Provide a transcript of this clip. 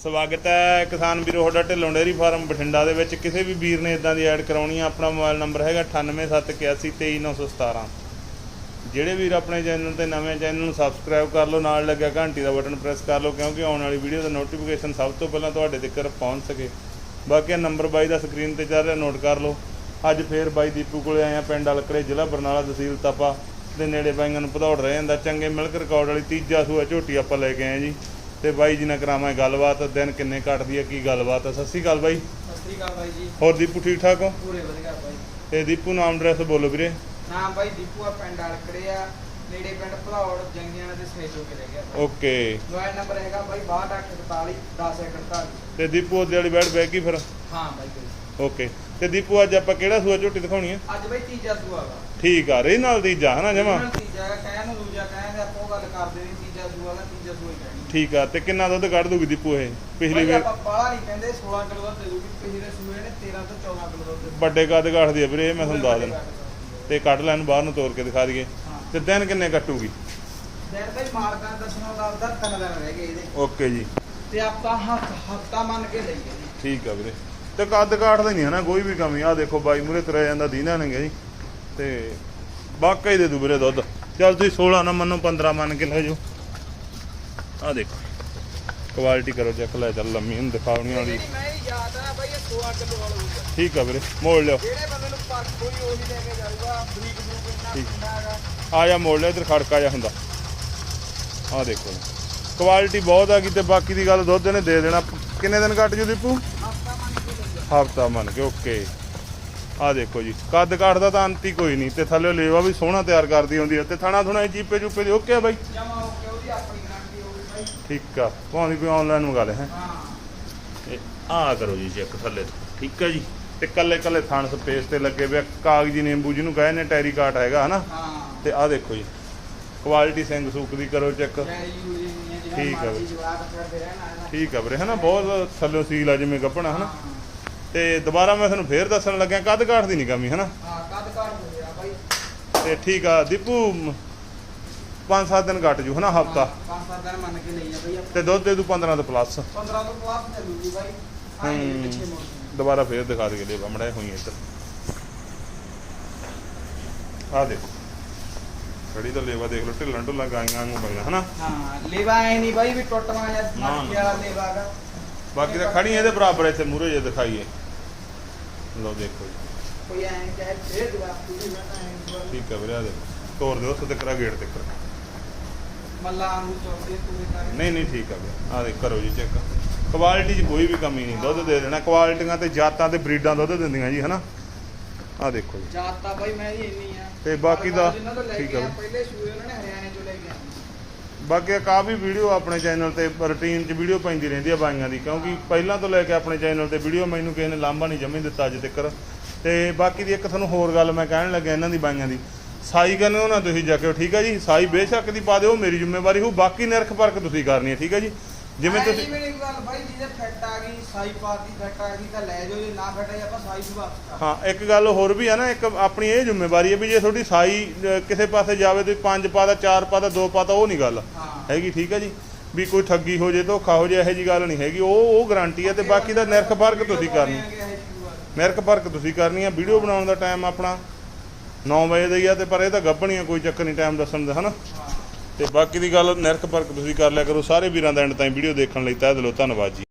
ਸਵਾਗਤ ਹੈ ਕਿਸਾਨ ਵੀਰੋ, ਤੁਹਾਡਾ ਢਿੱਲੋਂ ਡੇਅਰੀ ਫਾਰਮ ਬਠਿੰਡਾ ਦੇ ਵਿੱਚ। ਕਿਸੇ ਵੀ ਵੀਰ ਨੇ ਇਦਾਂ ਦੀ ਐਡ ਕਰਾਉਣੀ ਆ, ਆਪਣਾ ਮੋਬਾਈਲ ਨੰਬਰ ਹੈਗਾ 9871823917 ਜਿਹੜੇ ਵੀਰ ਆਪਣੇ ਚੈਨਲ ਤੇ ਨਵੇਂ, ਚੈਨਲ ਨੂੰ ਸਬਸਕ੍ਰਾਈਬ ਕਰ ਲਓ, ਨਾਲ ਲੱਗਿਆ ਘੰਟੀ ਦਾ ਬਟਨ ਪ੍ਰੈਸ ਕਰ ਲਓ, ਕਿਉਂਕਿ ਆਉਣ ਵਾਲੀ ਵੀਡੀਓ ਦਾ ਨੋਟੀਫਿਕੇਸ਼ਨ ਸਭ ਤੋਂ ਪਹਿਲਾਂ ਤੁਹਾਡੇ ਤੱਕ ਪਹੁੰਚ ਸਕੇ। ਬਾਕੀ ਨੰਬਰ ਬਾਈ ਦਾ ਸਕਰੀਨ ਤੇ ਚੱਲ ਰਿਹਾ, ਨੋਟ ਕਰ ਲਓ। ਅੱਜ ਫੇਰ ਬਾਈ ਦੀਪੂ ਕੋਲੇ ਆਏ ਆ, ਪਿੰਡ ਅਲਕੜੇ ਜ਼ਿਲ੍ਹਾ ਬਰਨਾਲਾ, ਤਹਿਸੀਲ ਤਪਾ। ਦੇ ਨੇੜੇ ਬਾਈਆਂ ਨੂੰ ਭਦੌੜ ਰਹੇ ਜਾਂਦਾ, ਚੰਗੇ ਮਿਲਕ ਰਿਕਾਰਡ ਵਾਲੀ ਤੀਜਾ ਸੂਆ ਝੋਟੀ ਆਪਾਂ ਲੈ ਕੇ ਆਏ ਜੀ। ਤੇ ਬਾਈ ਜੀ ਨਾਲ ਕਰਾਵਾਂ ਗੱਲਬਾਤ ਦਿਨ ਕਿੰਨੇ ਕੱਟਦੀ ਆ ਕੀ ਗੱਲਬਾਤ ਆ? ਸਤਿ ਸ਼੍ਰੀ ਅਕਾਲ ਬਾਈ। ਸਤਿ ਸ੍ਰੀ ਅਕਾਲ ਬਾਈ ਜੀ। ਹੋਰ ਦੀਪੂ ਠੀਕ ਠਾਕ ਹੋ? ਪੂਰੇ ਵਧੀਆ ਬਾਈ। ਤੇ ਦੀਪੂ ਨਾਮ ਐਡਰੈਸ ਬੋਲੋ ਵੀਰੇ। ਨਾਮ ਬਾਈ ਦੀਪੂ ਆ ਪਿੰਡ ਅਲਕੜੇ ਆ। ਨੇੜੇ ਪਿੰਡ ਭਲੌੜ ਜੰਗੀਆਂ ਦੇ ਸਹਿਜੋ ਕੇ ਰਹਿ ਗਿਆ। ਓਕੇ। ਮੋਬਾਈਲ ਨੰਬਰ ਹੈਗਾ ਬਾਈ 6241 1041 ਤੇ ਦੀਪੂ ਉਹਦੇ ਵਾਲੀ ਬੈਠ ਬਹਿ ਗਈ ਫਿਰ? ਹਾਂ ਬਾਈ। ਓਕੇ। ਤੇ ਦੀਪੂ ਅੱਜ ਆਪਾਂ ਕਿਹੜਾ ਸੂਆ ਝੋਟੀ ਦਿਖਾਉਣੀ ਆ? ਅੱਜ ਬਾਈ ਤੀਜਾ ਸੂਆ ਵਾ। ਠੀਕ ਆ ਰੇ ਨਾਲ ਤੀਜਾ ਹਨਾ ਜਮਾ? ਤੀਜਾ ਕਹਿਣ ਨੂੰ ਦੂਜਾ ਕਹਿੰਦੇ ਆਪਾਂ ਉਹ ਗੱਲ ਕਰਦੇ ਨਹੀਂ ਤੀਜਾ ਸੂਆ ਦਾ ਤੀਜਾ ਸੂਆ ਹੀ ਠੀਕ ਆ ਤੇ ਕਿੰਨਾ ਦੁੱਧ ਕੱਢ ਦੂਗੀ ਦੀਪੂ ਇਹ? ਪਿਛਲੀ ਬਾਈ ਵਾਰ ਆਪਾਂ ਬਾਹਲਾ ਨਹੀਂ ਕਹਿੰਦੇ 16 ਕਿਲੋ ਦਾ ਦੇ ਦੂਗੀ ਪਿਛਲੇ ਸੂਏ ਨੇ 13 ਤੋਂ 14 ਕਿਲੋ ਦਾ ਵੱਡੇ ਕੱਦ ਕਾਠਦੀ ਆ ਵੀਰੇ ਇਹ ਮੈਂ ਤੁਹਾਨੂੰ ਦੱਸ ਦਿੰਦਾ। ਤੇ ਕੱਢ ਲੈਣ ਬਾਹਰ ਨੂੰ ਤੋੜ ਕੇ ਦਿਖਾ ਦਈਏ। ਹਾਂ। ਤੇ ਦਿਨ ਕਿੰਨੇ ਕੱਟੂਗੀ? ਦਿਨ ਬਾਈ ਮਾਰਕਾਂ ਦੱਸਣੋਂ ਦਾ ਅੱਧਾ ਤਿੰਨ ਦਿਨ ਰਹਿ ਗਏ ਇਹਦੇ। ਓਕੇ ਜੀ। ਤੇ ਆਪਾਂ ਹੱਥ ਹਫਤਾ ਮੰਨ ਕੇ ਲਈਏ ਠੀਕ ਆ ਵੀਰੇ। ਤੇ ਕੱਦ ਕਾਠਦਾ ਨਹੀਂ ਹਨਾ ਕੋਈ ਵੀ ਕਮੀ। ਆ ਦੇਖੋ ਬਾਈ ਮੂਰੇ ਤੁਰਿਆ ਜਾਂਦਾ ਦੀਨਾ ਨੇ ਜੀ। ਤੇ ਵਾਕਈ ਦੇ ਦੂ ਵੀਰੇ ਦੁੱਧ। ਚੱਲ ਤੁਸੀਂ 16 ਨਾ ਮੰਨੋ 15 ਮੰਨ ਕੇ ਲੈ ਜਾਓ। ਆ ਦੇਖੋ। ਕੁਆਲਿਟੀ ਕਰੋ ਚੈੱਕ ਲੈ ਚੱਲ ਲੰਮੀ ਨੂੰ ਦਿਖਾਉਣੀ ਵਾਲੀ ਮੈਂ ਯਾਦ ਆ ਬਾਈ ਇਹ 16 ਕਿਲੋ ਵਾਲਾ ਹੋਊਗਾ ਠੀਕ ਆ ਵੀਰੇ ਮੋੜ ਲਿਓ। ਜਿਹੜੇ ਬੰਦੇ ਨੂੰ ਪਰਖ ਕੋਈ ਉਹੀ ਲੈ ਕੇ ਜਾਊਗਾ ਬਰੀਕ ਬਰੂਕ ਇੰਨਾ। ਪਿੰਡਾ ਹੈਗਾ। ਆ ਜਾ ਮੋੜ ਲਿਆ ਇਧਰ ਖੜਕਾ ਜਾ ਹੁੰਦਾ। ਆ ਦੇਖੋ। ਕੁਆਲਿਟੀ ਬਹੁਤ ਆ ਤੇ ਬਾਕੀ ਦੀ ਗੱਲ ਦੁੱਧ ਨੇ ਦੇ ਦੇਣਾ। ਕਿੰਨੇ ਦਿਨ ਕੱਟ ਜੂ ਦੀਪੂ? ਹਫਤਾ ਮੰਨ ਕੇ ਓਕੇ ਆ ਦੇਖੋ ਜੀ ਕੱਦ ਕਾਠ ਦਾ ਤਾਂ ਅੰਤ ਕੋਈ ਨਹੀਂ। ਤੇ ਥੱਲੇ ਲੇਵਾ ਵੀ ਸੋਹਣਾ ਤਿਆਰ ਕਰਦੀ ਹੁੰਦੀ ਹੈ ਤੇ ਥਾਣਾ ਥੁਣਾ ਚੀਪੇ ਚੂਪੇ ਦੀ ਓਕੇ ਆ ਬਾਈ? ਜਮਾ ਹੋ ਕੇ ਉਹਦੀ ਆਪਣੀ ਠੀਕ ਆ। ਭਾਵੇਂ ਕੋਈ ਆਨਲਾਈਨ ਮੰਗਾ ਲੈ ਹੈ? ਹਾਂ। ਆ ਕਰੋ ਜੀ ਚੈੱਕ ਥੱਲੇ ਤੋਂ। ਠੀਕ ਆ ਜੀ? ਤੇ ਕੱਲੇ ਕੱਲੇ ਥਣ ਸਪੇਸ ਤੇ ਲੱਗੇ ਵੇ ਕਾਗਜੀ ਨਿੰਬੂ ਜਿਹਨੂੰ ਕਹੇ ਨੇ ਟੈਰੀ ਕਾਟ ਹੈਗਾ ਹਨਾ? ਹਾਂ। ਤੇ ਆ ਦੇਖੋ ਜੀ। ਕੁਆਲਿਟੀ ਸਿੰਘ ਸੂਕ ਦੀ ਕਰੋ ਚੈੱਕ ਠੀਕ ਆ ਬਈ। ਜਵਾਬ ਕਰਦੇ ਰਹਿਣਾ ਠੀਕ ਆ ਵੀਰੇ ਹਨਾ? ਬਹੁਤ ਥੱਲੇ ਸੀਲ ਆ ਜਿਵੇਂ ਗੱਪਣਾ ਹਨਾ। ਤੇ ਦੁਬਾਰਾ ਮੈਂ ਤੁਹਾਨੂੰ ਫੇਰ ਦੱਸਣ ਲੱਗਿਆ ਕੱਦ ਕਾਠ ਦੀ ਨਹੀਂ ਕਮੀ ਹਨਾ? ਹਾਂ ਕੱਦ ਕਾਟ ਹੋ ਗਿਆ ਬਾਈ। ਤੇ ਠੀਕ ਆ। ਦੀਪੂ 5-7 ਦਿਨ ਘਟ ਜੂ ਹਨਾ ਹਫਤਾ ਹਾਂ, ਪੰਜ ਸੱਤ ਦਿਨ ਮੰਨ ਕੇ ਲਈਏ ਬਾਈ ਆਪਾਂ। ਤੇ ਦੁੱਧ ਦੇ ਦੂ 15 ਤੋਂ ਪਲੱਸ 15 ਤੋਂ ਪਲੱਸ ਚੱਲੂਗੀ ਬਾਈ। ਆਏ ਹੂੰ। ਪਿੱਛੇ ਮੋੜ ਕੇ। ਦੁਬਾਰਾ ਫੇਰ ਦਿਖਾ ਦੇ ਲੈ ਬਮੜਾ ਹੋਈ ਇੱਧਰ। ਆ ਦੇਖੋ। ਖੜੀ ਤਾਂ ਲੇਵਾ ਦੇਖ ਲਓ ਢਿੱਲਾਂ ਢੁੱਲਾਂ ਗਾਈਆਂ ਨੂੰ ਪਈਆਂ ਹਨਾ? ਹਾਂ ਲੇਵਾ ਐ ਨਹੀਂ ਬਾਈ ਵੀ ਟੁੱਟਵਾ ਜਾਂ ਨਾ, ਮੱਕੀ ਵਾਲਾ ਲੇਵਾ ਹੈਗਾ। ਬਾਕੀ ਤਾਂ ਖੜੀ ਇਹਦੇ ਬਰਾਬਰ ਇੱਥੇ ਮੂਰੇ ਜੇ ਦਿਖਾਈਏ। ਲਓ ਦੇਖੋ ਜੀ। ਕੋਈ ਐਂ ਚਾਹੇ ਫੇਰ ਜਵਾਬ ਪੂਰੀ ਮੈਂ ਤਾਂ ਐਂ ਠੀਕ ਆ ਵੀਰੇ ਆ ਦੇਖੋ। ਤੋਰ ਦਿਓ ਉੱਥੇ ਤੱਕ ਗੇਟ ਤੱਕ। ਮੱਲਾ ਆਂਗੂ ਚੌਂਦੇ ਪੂਰੇ ਕਰ ਨਹੀਂ ਨਹੀਂ ਠੀਕ ਆ ਵੀਰੇ ਆ ਦੇਖ ਕਰੋ ਜੀ ਚੈੱਕ। ਕੁਆਲਿਟੀ 'ਚ ਕੋਈ ਵੀ ਕਮੀ ਨਹੀਂ ਦੁੱਧ ਦੇ ਦੇਣਾ। ਕੁਆਲਿਟੀਆਂ ਤੇ ਜਾਤਾਂ ਤੇ ਬਰੀਡਾਂ ਦੁੱਧ ਦਿੰਦੀਆਂ ਜੀ ਹਨਾ? ਆ ਦੇਖੋ ਜੀ। ਜਾਤ ਤਾਂ ਬਾਈ ਮੈਂ ਜੀ ਇੰਨੀ ਆ। ਤੇ ਬਾਕੀ ਦਾ- ਠੀਕ ਆ। ਪਹਿਲੇ ਸੂਏ ਉਹਨਾਂ ਨੇ ਹਰਿਆਣੇ ਚੋਂ ਲੈ ਕੇ ਬਾਕੀ ਕਾਫੀ ਵੀਡੀਓ ਆਪਣੇ ਚੈਨਲ ਤੇ ਰੁਟੀਨ 'ਚ ਵੀਡੀਓ ਪੈਂਦੀ ਰਹਿੰਦੀ ਆ ਬਾਈਆਂ ਦੀ ਕਿਉਂਕਿ ਪਹਿਲਾਂ ਤੋਂ ਲੈ ਕੇ ਆਪਣੇ ਚੈਨਲ ਤੇ ਵੀਡੀਓ ਮੈਨੂੰ ਕਿਸੇ ਨੇ ਲਾਂਭਾ ਨਹੀਂ ਜਮੀ ਦਿੱਤਾ ਅੱਜ ਤੱਕ। ਤੇ ਬਾਕੀ ਦੀ ਇੱਕ ਤੁਹਾਨੂੰ ਹੋਰ ਗੱਲ ਮੈਂ ਕਹਿਣ ਲੱਗਿਆ ਇਹਨਾਂ ਦੀ ਬਾਈਆਂ ਦੀ। ਸਾਈ ਕਰਨੇ ਉਹ ਨਾ ਤੁਸੀਂ ਜਾ ਕੇ ਠੀਕ ਆ ਜੀ ਸਾਈ ਬੇਸ਼ੱਕ ਦੀ ਪਾ ਦਿਓ ਮੇਰੀ ਜ਼ਿੰਮੇਵਾਰੀ ਹੋ ਬਾਕੀ ਨਿਰਖ ਪਰਖ ਤੁਸੀਂ ਕਰਨੀ ਹੈ ਠੀਕ ਆ ਜੀ? ਜਿਵੇਂ ਤੁਸੀਂ ਜਿਵੇਂ ਇੱਕ ਗੱਲ ਬਾਈ ਜਿਹਦੇ ਫਿੱਟ ਆ ਗਈ ਸਾਈ ਪਾਤੀ ਫਿੱਟ ਆ ਗਈ ਤਾਂ ਲੈ ਜਾਓ ਜੇ ਨਾ ਫਿੱਟ ਆਈ ਆਪਾਂ ਸਾਈ ਵਾਪਸ ਕਰ ਹਾਂ ਇੱਕ ਗੱਲ ਹੋਰ ਵੀ ਆ ਨਾ ਇੱਕ ਆਪਣੀ ਇਹ ਜ਼ਿੰਮੇਵਾਰੀ ਹੈ ਵੀ ਜੇ ਤੁਹਾਡੀ ਸਾਈ ਕਿਸੇ ਪਾਸੇ ਜਾਵੇ ਤੇ ਪੰਜ ਪਾ ਦਾ ਚਾਰ ਪਾ ਦਾ ਦੋ ਪਾ ਦਾ ਉਹ ਨਹੀਂ ਗੱਲ ਹਾਂ। ਹੈਗੀ ਠੀਕ ਹੈ ਜੀ? ਵੀ ਕੋਈ ਠੱਗੀ ਹੋ ਜੇ ਧੋਖਾ ਹੋ ਜੇ ਇਹੋ ਜੀ ਗੱਲ ਨਹੀਂ ਹੈਗੀ। ਉਹ ਉਹ ਗਾਰੰਟੀ ਹੈ ਤੇ ਬਾਕੀ ਦਾ ਨਿਰਖ ਫ਼ਰਕ ਤੁਸੀਂ ਕਰਨੀ। ਨਿਰਖ ਫ਼ਰਕ ਤੁਸੀਂ ਕਰਨੀ ਆ ਵੀਡੀਓ ਬਣਾਉਣ ਦਾ ਟਾਈਮ ਆਪਣਾ। 9 ਵਜੇ ਦਾ ਹੀ ਆ ਤੇ ਪਰ ਇਹ ਤਾਂ ਗੱਭਣੀ ਆ, ਕੋਈ ਚੱਕਰ ਨਹੀਂ ਟਾਈਮ ਦੱਸਣ ਦਾ, ਹਨਾ? ਹਾਂ ਤੇ ਬਾਕੀ ਦੀ ਗੱਲ ਨਿਰਖ ਫ਼ਰਕ ਤੁਸੀਂ ਕਰ ਲਿਆ ਕਰੋ, ਸਾਰੇ ਵੀਰਾਂ ਦਾ ਐਂਡ ਤਾਈਂ ਵੀਡੀਓ ਦੇਖਣ ਲਈ ਤਹਿ ਦਿਲੋਂ ਧੰਨਵਾਦ ਜੀ।